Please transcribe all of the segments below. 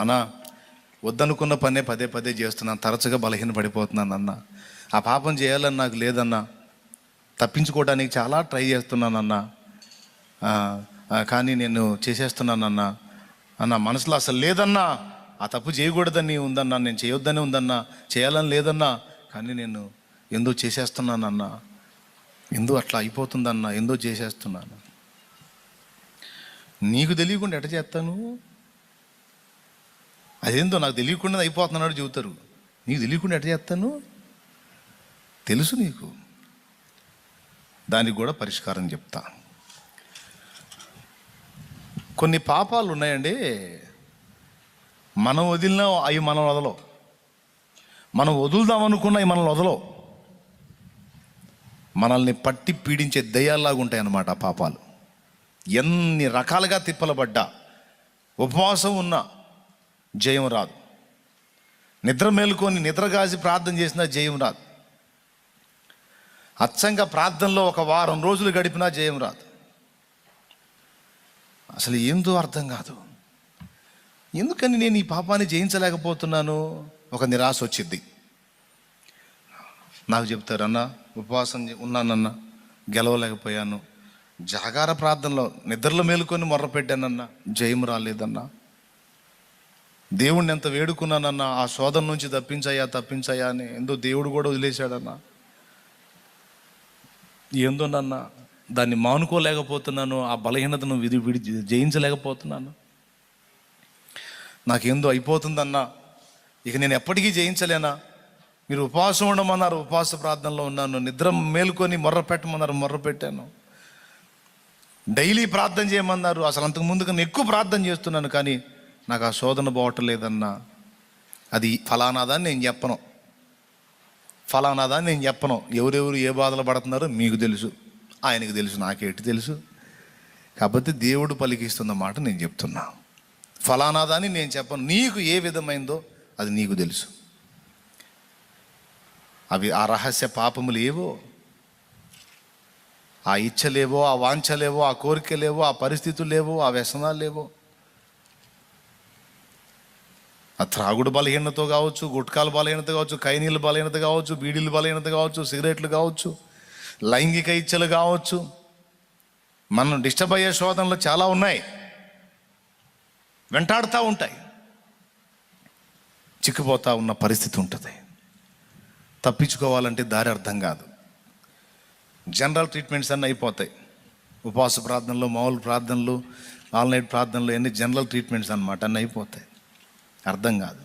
అన్న వద్దనుకున్న పనే పదే పదే చేస్తున్నాను తరచుగా బలహీన పడిపోతున్నాను అన్న ఆ పాపం చేయాలని నాకు లేదన్నా. తప్పించుకోవడానికి చాలా ట్రై చేస్తున్నానన్న కానీ నేను చేసేస్తున్నానన్న అన్న మనసులో అసలు లేదన్నా. ఆ తప్పు చేయకూడదని ఉందన్నా నేను చేయొద్దని ఉందన్నా చేయాలని లేదన్నా కానీ నేను ఎందో చేసేస్తున్నానన్నా ఎందో అట్లా అయిపోతుందన్నా ఎందో చేసేస్తున్నాను. నీకు తెలియకుండా ఎట చేస్తాను? అదేందో నాకు తెలియకుండా అయిపోతున్నాడు చెబుతారు. నీకు తెలియకుండా ఎట్లా చేస్తాను? తెలుసు నీకు. దానికి కూడా పరిష్కారం చెప్తా. కొన్ని పాపాలు ఉన్నాయండి. మనం వదిలినా అవి మనం వదలవు. మనం వదులుదాం అనుకున్న అవి మనల్ని వదలవు. మనల్ని పట్టి పీడించే దయ్యాల్లాగా ఉంటాయన్నమాట ఆ పాపాలు. ఎన్ని రకాలుగా తిప్పలబడ్డా. ఉపవాసం ఉన్నా జయం రాదు. నిద్ర మేలుకొని నిద్రగాసి ప్రార్థన చేసినా జయం రాదు. అచ్చంగా ప్రార్థనలో ఒక వారం రోజులు గడిపినా జయం రాదు. అసలు ఏందో అర్థం కాదు. ఎందుకని నేను ఈ పాపాన్ని జయించలేకపోతున్నాను? ఒక నిరాశ వచ్చింది నాకు చెప్తారన్నా ఉపవాసం ఉన్నానన్న ఉన్నానన్నా గెలవలేకపోయాను. జాగార ప్రార్థనలో నిద్రలో మేలుకొని మొర్రపెట్టానన్నా జయం రాలేదన్నా. దేవుణ్ణి ఎంత వేడుకున్నానన్నా ఆ శోధన నుంచి తప్పించాయా తప్పించాయా అని ఎందో దేవుడు కూడా వదిలేశాడన్నా. ఏందో దాన్ని మానుకోలేకపోతున్నాను ఆ బలహీనతను విధి విడి జయించలేకపోతున్నాను. నాకేందో అయిపోతుందన్నా. ఇక నేను ఎప్పటికీ జయించలేనా? మీరు ఉపవాసం ఉండమన్నారు ఉపవాస ప్రార్థనలో ఉన్నాను నిద్ర మేలుకొని మొర్ర పెట్టమన్నారు మొర్ర పెట్టాను. డైలీ ప్రార్థన చేయమన్నారు అసలు అంతకు ముందుగా ఎక్కువ ప్రార్థన చేస్తున్నాను కానీ నాకు ఆ శోధన పోవట్లేదన్నా అది ఫలానాదని నేను చెప్పను. ఫలానాదని నేను చెప్పను. ఎవరెవరు ఏ బాధలు పడుతున్నారో మీకు తెలుసు. ఆయనకు తెలుసు నాకేటి తెలుసు. కాకపోతే దేవుడు పలికిస్తున్న మాట నేను చెప్తున్నా. ఫలానాదని నేను చెప్పను. నీకు ఏ విధమైందో అది నీకు తెలుసు. అవి ఆ రహస్య పాపములు ఏవో ఆ ఇచ్చలేవో ఆ వాంఛలేవో ఆ కోరికలేవో ఆ పరిస్థితులు లేవో ఆ వ్యసనాలు ఆ త్రాగుడు బలహీనత కావచ్చు గుట్కాల బలహీనత కావచ్చు కైనీళ్ళ బలహీనత కావచ్చు బీడీల బలహీనత కావచ్చు సిగరెట్లు కావచ్చు లైంగిక ఇచ్చలు కావచ్చు. మనం డిస్టర్బ్ అయ్యే శోధనలు చాలా ఉన్నాయి. వెంటాడుతూ ఉంటాయి. చిక్కుపోతా ఉన్న పరిస్థితి ఉంటుంది. తప్పించుకోవాలంటే దారి అర్థం కాదు. జనరల్ ట్రీట్మెంట్స్ అన్నీ అయిపోతాయి. ఉపవాస ప్రార్థనలు మామూలు ప్రార్థనలు ఆల్ నైట్ ప్రార్థనలు అన్ని జనరల్ ట్రీట్మెంట్స్ అన్నమాట అన్నీ అయిపోతాయి. అర్థం కాదు.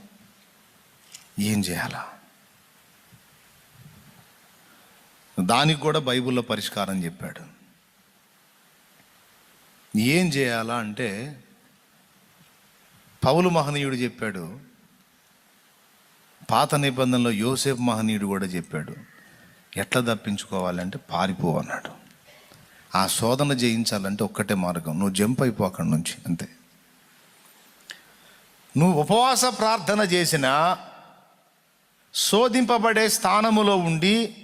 ఏం చేయాలా? దానికి కూడా బైబిల్లో పరిష్కారం చెప్పాడు. ఏం చేయాలా అంటే పౌలు మహనీయుడు చెప్పాడు. పాత నిబంధనలో యోసేపు మహనీయుడు కూడా చెప్పాడు. ఎట్లా తప్పించుకోవాలంటే పారిపో అన్నాడు. ఆ శోధన జయించాలంటే ఒక్కటే మార్గం. నువ్వు జంప్ అయిపో అక్కడి నుంచి అంతే. నువ్వు ఉపవాస ప్రార్థన చేసిన శోధింపబడే స్థానములో ఉండి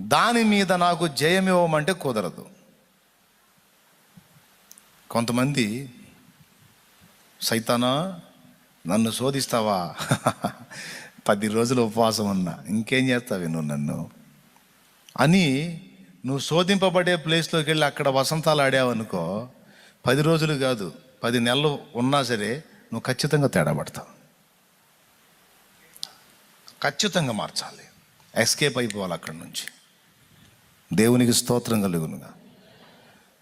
దాని మీద నాకు జయం ఇవ్వమంటే కుదరదు. కొంతమంది సైతానా నన్ను శోధిస్తావా? పది రోజులు ఉపవాసం ఉన్నా ఇంకేం చేస్తావు నువ్వు నన్ను? అని నువ్వు శోధింపబడే ప్లేస్లోకి వెళ్ళి అక్కడ వసంతాలు ఆడావనుకో పది రోజులు కాదు పది నెలలు ఉన్నా సరే నువ్వు ఖచ్చితంగా తేడా పడతావు. ఖచ్చితంగా మార్చాలి. ఎస్కేప్ అయిపోవాలి అక్కడి నుంచి. దేవునికి స్తోత్రం కలుగునుగా.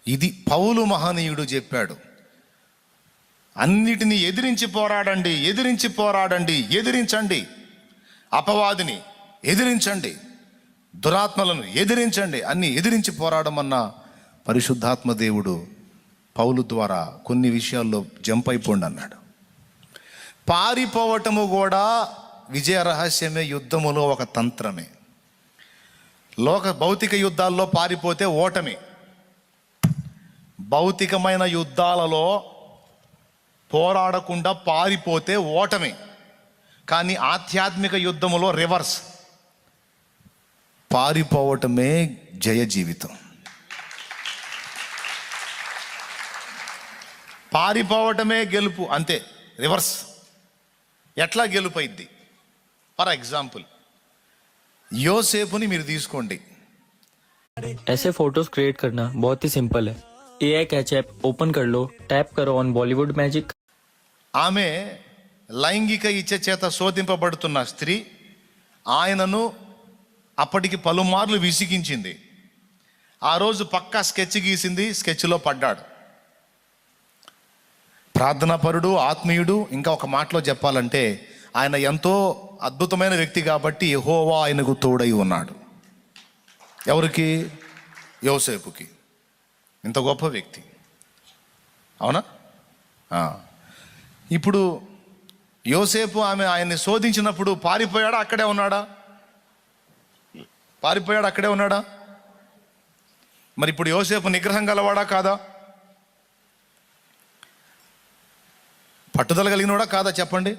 ఇది పౌలు మహనీయుడు చెప్పాడు. అన్నిటినీ ఎదిరించి పోరాడండి ఎదిరించి పోరాడండి ఎదిరించండి. అపవాదిని ఎదిరించండి. దురాత్మలను ఎదిరించండి. అన్ని ఎదిరించి పోరాడమన్న పరిశుద్ధాత్మ దేవుడు పౌలు ద్వారా కొన్ని విషయాల్లో జంప్ అయిపోండి అన్నాడు. పారిపోవటము కూడా విజయ రహస్యమే యుద్ధములో ఒక తంత్రమే. లోక భౌతిక యుద్ధాల్లో పారిపోతే ఓటమి. భౌతికమైన యుద్ధాలలో పోరాడకుండా పారిపోతే ఓటమి. కానీ ఆధ్యాత్మిక యుద్ధములో రివర్స్. పారిపోవటమే జయ జీవితం. పారిపోవటమే గెలుపు అంతే రివర్స్. ఎట్లా గెలుపైద్ది ఫర్ ఎగ్జాంపుల్ యోసేపుని మీరు తీసుకోండి ऐसे फोटोज क्रिएट करना बहुत ही सिंपल है A I catch app open कर लो टैप करो ऑन बॉलीवुड मैजिक ఆమె లైంగిక ఇచ్చ చేత శోధింపబడుతున్న స్త్రీ ఆయనను అప్పటికి పలుమార్లు విసిగించింది ఆ రోజు పక్కా స్కెచ్ గీసింది స్కెచ్లో పడ్డాడు ప్రార్థనాపరుడు ఆత్మీయుడు ఇంకా ఒక మాటలో చెప్పాలంటే ఆయన ఎంతో అద్భుతమైన వ్యక్తి కాబట్టి యహోవా ఆయనకు తోడై ఉన్నాడు. ఎవరికి? యోసేపుకి. ఇంత గొప్ప వ్యక్తి. అవునా? ఇప్పుడు యోసేపు ఆమె ఆయన్ని శోధించినప్పుడు పారిపోయాడా? అక్కడే ఉన్నాడా? పారిపోయాడు? అక్కడే ఉన్నాడా? మరి ఇప్పుడు యోసేపు నిగ్రహం గలవాడా? కాదా? పట్టుదల కలిగినోడా కాదా చెప్పండి?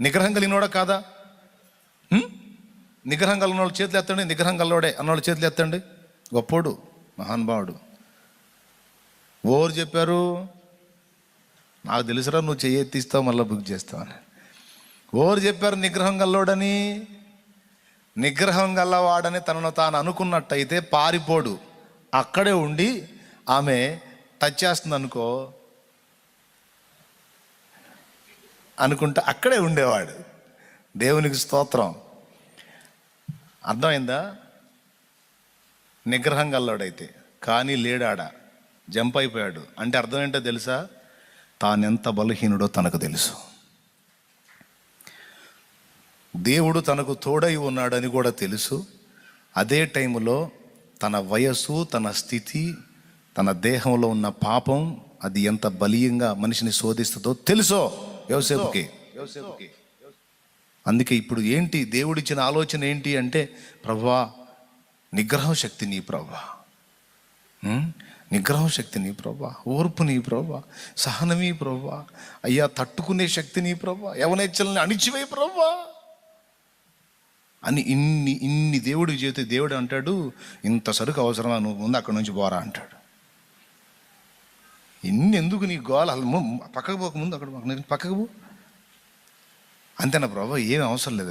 నిగ్రహం కలిగినోడా కాదా? నిగ్రహం కలిగిన వాళ్ళు చేతులు ఎత్తండి నిగ్రహం గలవాడే అన్నోళ్ళు చేతులు ఎత్తండి. గొప్పోడు మహానుభావుడు. ఓరు చెప్పారు నాకు తెలుసురా నువ్వు చెయ్యి ఎత్తిస్తావు మళ్ళీ బుక్ చేస్తావని ఓరు చెప్పారు నిగ్రహం గల్లోడని నిగ్రహం గల్లవాడని తనను తాను అనుకున్నట్టయితే పారిపోడు. అక్కడే ఉండి ఆమె టచ్ చేస్తుంది అనుకో అనుకుంటా అక్కడే ఉండేవాడు. దేవునికి స్తోత్రం. అర్థమైందా? నిగ్రహం గల్లోడైతే కానీ లేడాడ జంప్ అయిపోయాడు అంటే అర్థం ఏంటో తెలుసా? తానెంత బలహీనుడో తనకు తెలుసు. దేవుడు తనకు తోడై ఉన్నాడని కూడా తెలుసు. అదే టైంలో తన వయస్సు తన స్థితి తన దేహంలో ఉన్న పాపం అది ఎంత బలీయంగా మనిషిని శోధిస్తుందో తెలుసో? యోసేపుకి. అందుకే ఇప్పుడు ఏంటి దేవుడిచ్చిన ఆలోచన ఏంటి అంటే ప్రభా నిగ్రహం శక్తి నీ ప్రభా. నిగ్రహం శక్తి నీ ప్రభా. ఓర్పు నీ ప్రభా. సహనమీ ప్రభా. అయ్యా తట్టుకునే శక్తి నీ ప్రభా. యవనేచ్చల్ని అణిచివే ప్రభా. అని ఇన్ని ఇన్ని దేవుడి చేతి దేవుడు అంటాడు ఇంత సరుకు అవసరమా? నువ్వు ముందు అక్కడి నుంచి పోరా అంటాడు. ఇన్ని ఎందుకు నీ గోల? ము- పక్కకు పోకముందు అక్కడ పక్కకు పో. అంతేనా ప్రభావ ఏం అవసరం లేదు.